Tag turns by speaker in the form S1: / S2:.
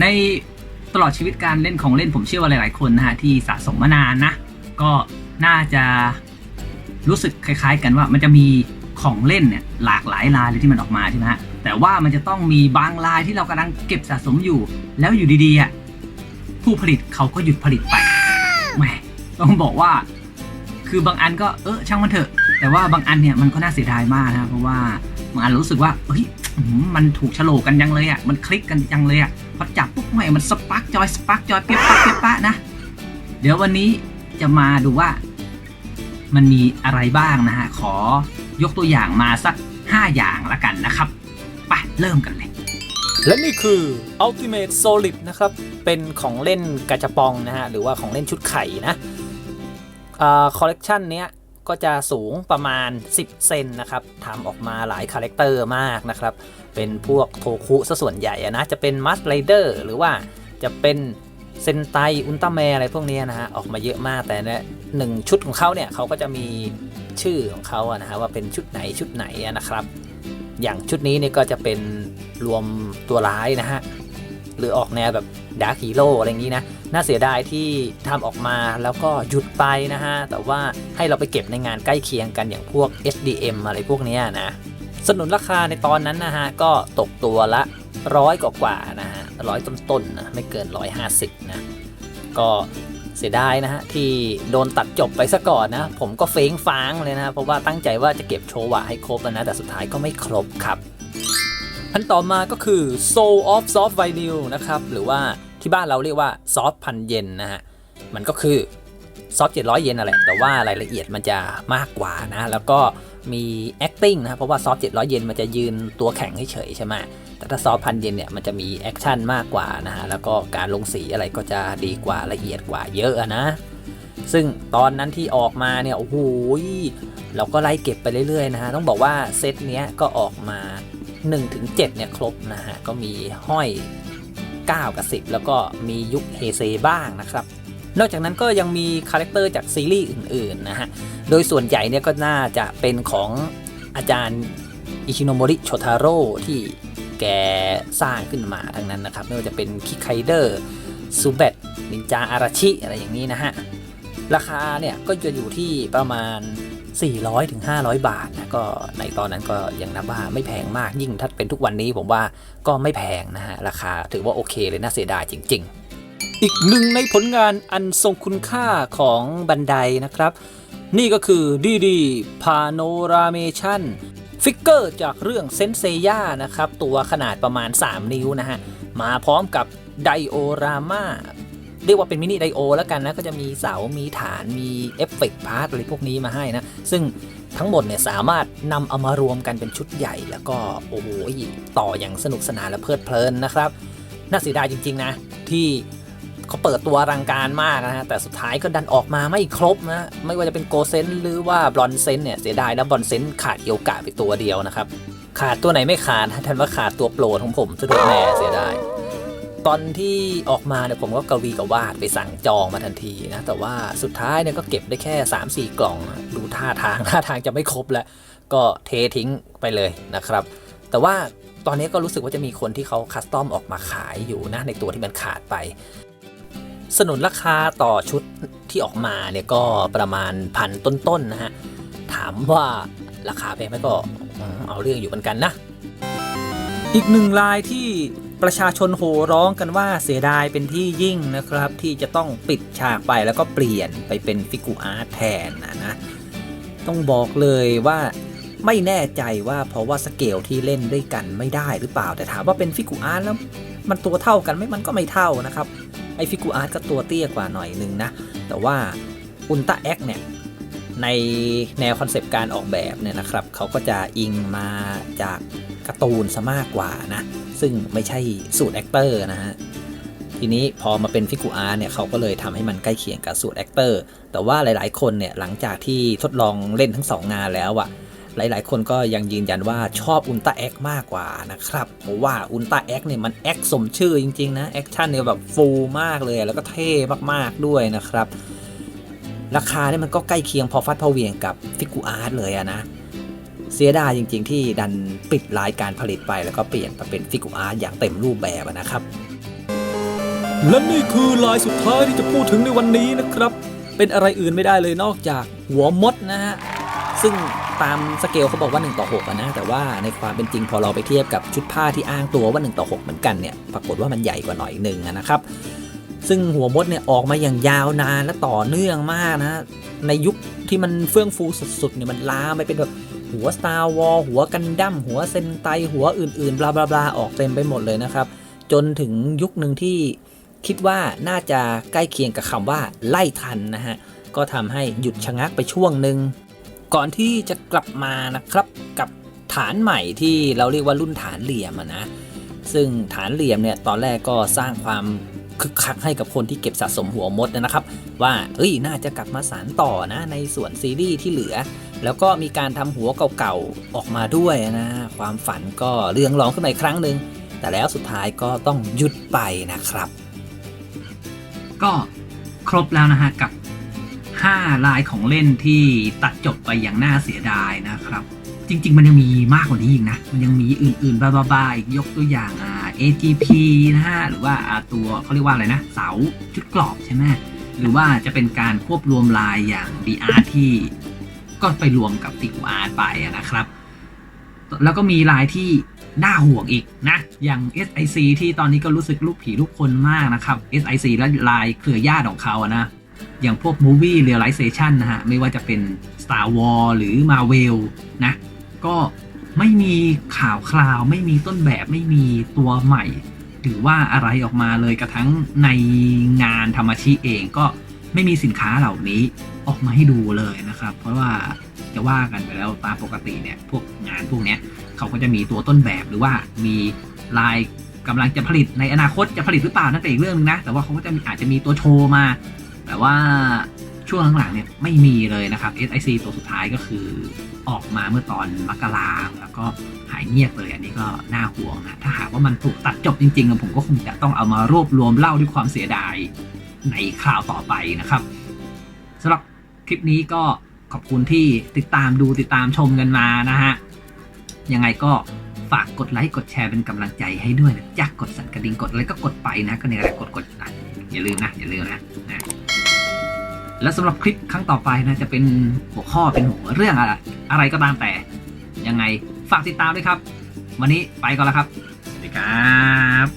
S1: ในตลอดชีวิตการเล่นของเล่นผมเชื่อว่าหลาย ๆ คนนะฮะที่สะสมมานานนะ ก็น่าจะรู้สึกคล้าย ๆ กันว่ามันจะมีของเล่นเนี่ยหลากหลายลายเลยที่มันออกมาใช่ไหมฮะแต่ว่ามันจะต้องมีบางลายที่เรากำลังเก็บสะสมอยู่ แล้วอยู่ดีๆอะผู้ผลิตเขาก็หยุดผลิตไปแหมต้องบอกว่า คือบางอันก็เออช่างมันเถอะ แต่ว่าบางอันเนี่ยมันก็น่าเสียดายมากนะเพราะว่าบางอันรู้สึกว่าเฮ้ยมันถูกฉลกกันยังเลยอะมันคลิกกันยังเลยอะ พอจับปุ๊บใหม่มันสปาร์กจอยสปาร์กจอยเปียบปะเปียบปะนะ เดี๋ยววันนี้จะมาดูว่า มันมีอะไรบ้างนะฮะ ขอยกตัวอย่างมาสัก 5 อย่างละกันนะครับไปเริ่มกันเลย
S2: และนี่คือ Ultimate Solid นะครับ เป็นของเล่นกาจะปองนะฮะ หรือว่าของเล่นชุดไข่นะคอลเลกชันเนี้ย ก็จะสูงประมาณ 10 เซนนะครับทำออกมาหลายคาแรคเตอร์มากนะครับ เป็นพวกโทคุซะส่วนใหญ่นะ จะเป็นมัสไรเดอร์หรือว่าจะเป็นเซนไตอุลตร้าแมอะไรพวกเนี้ยนะฮะ ออกมาเยอะมากแต่เนี่ยหนึ่งชุดของเขาเนี่ยเขาก็จะมีชื่อของเขาอะนะฮะว่าเป็นชุดไหนชุดไหนนะครับ อย่างชุดนี้เนี่ยก็จะเป็นรวมตัวร้ายนะฮะ หรือออกแนวแบบดาร์คฮีโร่อะไรอย่างนี้นะ น่าเสียดายที่ทำออกมาแล้วก็หยุดไปนะฮะ แต่ว่าให้เราไปเก็บในงานใกล้เคียงกันอย่างพวก SDM อะไรพวกนี้นะสนุนราคาในตอนนั้นนะฮะ ก็ตกตัวละร้อยกว่าๆนะฮะร้อยต้นๆนะไม่เกิน 150 นะ ก็เสียดายนะฮะ ที่โดนตัดจบไปซะก่อนนะ ผมก็เฟ้งฟางเลยนะเพราะว่าตั้งใจว่าจะเก็บโชวะให้ครบแล้วนะแต่สุดท้ายก็ไม่ครบครับ อันต่อมาก็คือ Soul of Soft Vinyl นะครับ หรือว่าที่บ้านเราเรียกว่าซอฟพันเยนนะฮะ มันก็คือซอฟ700เยนนั่นแหละแต่ว่ารายละเอียดมันจะมากกว่านะ แล้วก็มี acting นะครับเพราะว่าซอฟ700เยนมันจะยืนตัวแข็งเฉยใช่ไหมแต่ถ้าซอฟพันเยนเนี่ยมันจะมีแอคชั่นมากกว่านะฮะ แล้วก็การลงสีอะไรก็จะดีกว่าละเอียดกว่าเยอะนะ ซึ่งตอนนั้นที่ออกมาเนี่ย โอ้โห เราก็ไล่เก็บไปเรื่อยๆนะฮะ ต้องบอกว่าเซตเนี้ยก็ออกมา 1ถึง7เนี่ยครบนะฮะ ก็มีห้อย 9 กับ 10 แล้วก็มียุคเฮเซบ้างนะครับ นอกจากนั้นก็ยังมีคาแรคเตอร์จากซีรีส์อื่น ๆ นะฮะ โดยส่วนใหญ่เนี่ยก็น่าจะเป็นของอาจารย์อิชิโนมริโชทาโร่ที่แกสร้างขึ้นมาทั้งนั้นนะครับ ไม่ว่าจะเป็นคิไคเดอร์ซูเบตนินจาอาราชิอะไรอย่างนี้นะฮะ ราคาเนี่ยก็จะอยู่ที่ประมาณ 400ถึง500 บาทนะก็ในตอนนั้นก็ยังนับว่าไม่แพงมากยิ่งถ้าเป็นทุกวันนี้ผมว่าก็ไม่แพงนะฮะ ราคาถือว่าโอเคเลยน่าเสียดายจริง ๆ อีกหนึ่งในผลงานอันทรงคุณค่าของบันไดนะครับ นี่ก็คือดีดีพาโนราเมชันฟิกเกอร์จากเรื่องเซนเซย่านะครับ ตัวขนาดประมาณ 3 นิ้วนะฮะ มาพร้อมกับไดโอรามา เรียกว่าเป็นมินิไดโอแล้วกันนะ ก็จะมีเสา มีฐาน มีเอฟเฟกต์พาร์ทอะไรพวกนี้มาให้นะ ซึ่งทั้งหมดเนี่ยสามารถนำเอามารวมกันเป็นชุดใหญ่ แล้วก็โอ้โหต่ออย่างสนุกสนานและเพลิดเพลินนะครับ น่าเสียดายจริง ๆ นะ ที่เขาเปิดตัวอลังการมากนะฮะ แต่สุดท้ายก็ดันออกมาไม่ครบนะ ไม่ว่าจะเป็นโกเซนหรือว่าบลอนเซนเนี่ยเสียดายนะบลอนเซนขาดเอียวกะไปตัวเดียวนะครับ ขาดตัวไหนไม่ขาดท่านว่าขาดตัวโปรดของผมซะด้วยแน่เสียดาย ตอนที่ออกมาเนี่ยผมก็กวีกับวาดไปสั่งจองมาทันทีนะ แต่ว่าสุดท้ายเนี่ยก็เก็บได้แค่ 3-4 กล่อง ดูท่าทางท่าทางจะไม่ครบแล้วก็เททิ้งไปเลยนะครับ แต่ว่าตอนนี้ก็รู้สึกว่าจะมีคนที่เขาคัสตอมออกมาขายอยู่นะในตัวที่มันขาดไป สนุนราคาต่อชุดที่ออกมาเนี่ยก็ประมาณพันต้นๆนะฮะ ถามว่าราคาแพงไหมก็เอาเรื่องอยู่เหมือนกันนะ อีกหนึ่งลายที่ ประชาชนโห่ร้องกันว่าเสียดายเป็นที่ยิ่งนะครับ ที่จะต้องปิดฉากไปแล้วก็เปลี่ยนไปเป็นฟิกูอาร์ตแทนนะนะ ต้องบอกเลยว่าไม่แน่ใจว่าเพราะว่าสเกลที่เล่นด้วยกันไม่ได้หรือเปล่า แต่ถามว่าเป็นฟิกูอาร์ตแล้วมันตัวเท่ากันไหมมันก็ไม่เท่านะครับ ไอฟิกูอาร์ตก็ตัวเตี้ยกว่าหน่อยนึงนะ แต่ว่าอุลตร้าแอคเนี่ย ในแนวคอนเซปต์การออกแบบเนี่ยนะครับเขาก็จะอิงมาจากการ์ตูนซะมากกว่านะ ซึ่งไม่ใช่สูตรแอคเตอร์นะฮะทีนี้พอมาเป็นฟิกูอาร์เนี่ยเขาก็เลยทำให้มันใกล้เคียงกับสูตรแอคเตอร์แต่ว่าหลาย ๆ คนเนี่ยหลังจากที่ทดลองเล่นทั้งสองงานแล้วอะหลาย ๆ คนก็ยังยืนยันว่าชอบอุลตร้าแอคมากกว่านะครับเพราะว่าอุลตร้าแอคเนี่ยมันแอคสมชื่อจริง ๆ นะ แอคชั่นเนี่ยแบบฟูลมากเลยแล้วก็เท่มากๆด้วยนะครับ ราคาเนี่ยมันก็ใกล้เคียงพอฟัดพอเวียงกับฟิกูอาร์ตเลยอะนะ เสียดายจริงๆ ที่ดันปิดรายการผลิตไปแล้วก็เปลี่ยนมาเป็นฟิกูอาร์ตอย่างเต็มรูปแบบนะครับ และนี่คือลายสุดท้ายที่จะพูดถึงในวันนี้นะครับ เป็นอะไรอื่นไม่ได้เลยนอกจากหัวมดนะฮะ ซึ่งตามสเกลเขาบอกว่า 1 ต่อ6นะแต่ว่าในความเป็นจริงพอเราไปเทียบกับชุดผ้าที่อ้างตัวว่า 1 ต่อ 6 เหมือนกันเนี่ยปรากฏว่ามันใหญ่กว่าหน่อยนึงนะครับ ซึ่งหัวมดเนี่ยออกมาอย่างยาวนานและต่อเนื่องมากนะในยุคที่มันเฟื่องฟูสุดๆเนี่ยมันลามไปเป็นแบบหัว Star Wars หัวกันดั้มหัวเซนไตหัวอื่นๆบลาบลาบลาออกเต็มไปหมดเลยนะครับ จนถึงยุคหนึ่งที่คิดว่าน่าจะใกล้เคียงกับคำว่าไล่ทันนะฮะ ก็ทำให้หยุดชะงักไปช่วงหนึ่งก่อนที่จะกลับมานะครับกับฐานใหม่ที่เราเรียกว่ารุ่นฐานเหลี่ยมนะ ซึ่งฐานเหลี่ยมเนี่ยตอนแรกก็สร้างความ คึกคักให้กับคนที่เก็บสะสมหัวมดนะครับ ว่าเอ้ยน่าจะกลับมาสานต่อนะในส่วนซีรีส์ที่เหลือ แล้วก็มีการทำหัวเก่าๆออกมาด้วยนะ ความฝันก็เรืองรองขึ้นมาอีกครั้งหนึ่งแต่แล้วสุดท้ายก็ต้องหยุดไปนะครับ
S1: ก็ครบแล้วนะฮะกับ 5 ลายของเล่นที่ตัดจบไปอย่างน่าเสียดายนะครับ จริง ๆ มันยังมีมากกว่านี้อีกนะ มันยังมีอื่นๆบ้าๆๆอีกยกตัวอย่างอ่า AGP นะฮะหรือว่าตัวเขาเรียกว่าอะไรนะ เสาชุดกรอบใช่ไหมหรือว่าจะเป็นการควบรวมลายอย่าง DR ที่ก็ไปรวมกับติวอาร์ไปนะครับ แล้วก็มีลายที่น่าห่วงอีกนะ อย่าง SIC ที่ตอนนี้ก็รู้สึกลูกผีลูกคนมากนะครับ SIC และลายเครือญาติของเขาอะนะ อย่างพวก Movie Realization นะฮะ ไม่ว่าจะเป็น Star Wars หรือ Marvel นะ ก็ ไม่มีข่าวคราว ไม่มีต้นแบบไม่มีตัวใหม่ หรือว่าอะไรออกมาเลยกระทั่งในงานธรรมชิเองก็ไม่มีสินค้าเหล่านี้ออกมาให้ดูเลยนะครับ เพราะว่าจะว่ากันไปแล้วตามปกติเนี่ยพวกงานพวกเนี้ยเขาก็จะมีตัวต้นแบบหรือว่ามีลายกำลังจะผลิตในอนาคตจะผลิตหรือเปล่านั่นเป็นอีกเรื่องนึงนะแต่ว่าเขาก็จะอาจจะมีตัวโชว์มา แต่ว่า ช่วงหลังๆเนี่ยไม่มีเลยนะครับ SIC ตัวสุดท้ายก็คือออกมาเมื่อตอนมกราแล้วก็หายเงียบเลย อันนี้ก็น่าห่วงนะถ้าหากว่ามันถูกตัดจบจริงๆผมก็คงจะต้องเอามารวบรวมเล่าด้วยความเสียดายในข่าวต่อไปนะครับสำหรับคลิปนี้ก็ขอบคุณที่ติดตามดูติดตามชมกันมานะฮะยังไงก็ฝากกดไลค์กดแชร์เป็นกำลังใจให้ด้วยนะจ๊ะกดสั่นกระดิ่งกดอะไรก็กดไปนะก็เนี่ยแหละกดกดนะอย่าลืมนะอย่าลืมนะ และสำหรับคลิปครั้งต่อไปนะจะเป็นหัวข้อเป็นหัวเรื่องอะไรอะไรก็ตามแต่ ยังไงฝากติดตามด้วยครับ วันนี้ไปก่อนแล้วครับ สวัสดีครับ